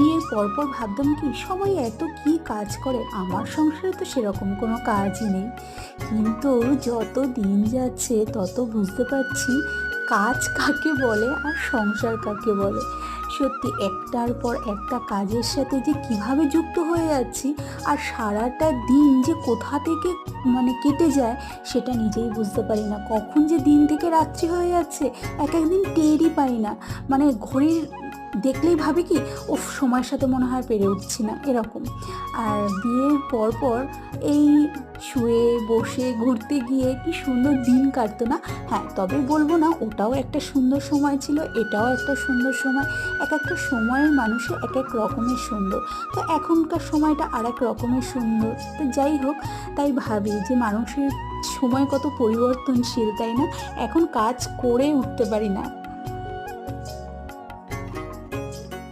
বিয়ের পরপর ভাবতাম কি, সবাই এত কি কাজ করে, আমার সংসারে তো সেরকম কোনো কাজই নেই। কিন্তু যত দিন যাচ্ছে, তত বুঝতে পারছি কাজ কাকে বলে আর সংসার কাকে বলে। সত্যি একটার পর একটা কাজের সাথে যে কীভাবে যুক্ত হয়ে যাচ্ছি আর সারাটা দিন যে কোথা থেকে মানে কেটে যায় সেটা নিজেই বুঝতে পারি না। কখন যে দিন থেকে রাত্রি হয়ে যাচ্ছে এক একদিন টেরই পাই না। মানে ঘড়ির দেখলেই ভাবি কি ও সময়ের সাথে মনে হয় পেরে উঠছি না। এরকম। আর বিয়ের পর পর এই শুয়ে, বসে, ঘুরতে গিয়ে কি সুন্দর দিন কাটতো না? হ্যাঁ তবে বলব না, ওটাও একটা সুন্দর সময় ছিল, এটাও একটা সুন্দর সময়। এক একটা সময়ের মানুষের এক এক রকমের সুন্দর। তো এখনকার সময়টা আর এক রকমের সুন্দর। তো যাই হোক, তাই ভাবি যে মানুষের সময় কত পরিবর্তনশীল, তাই না? এখন কাজ করে উঠতে পারি না।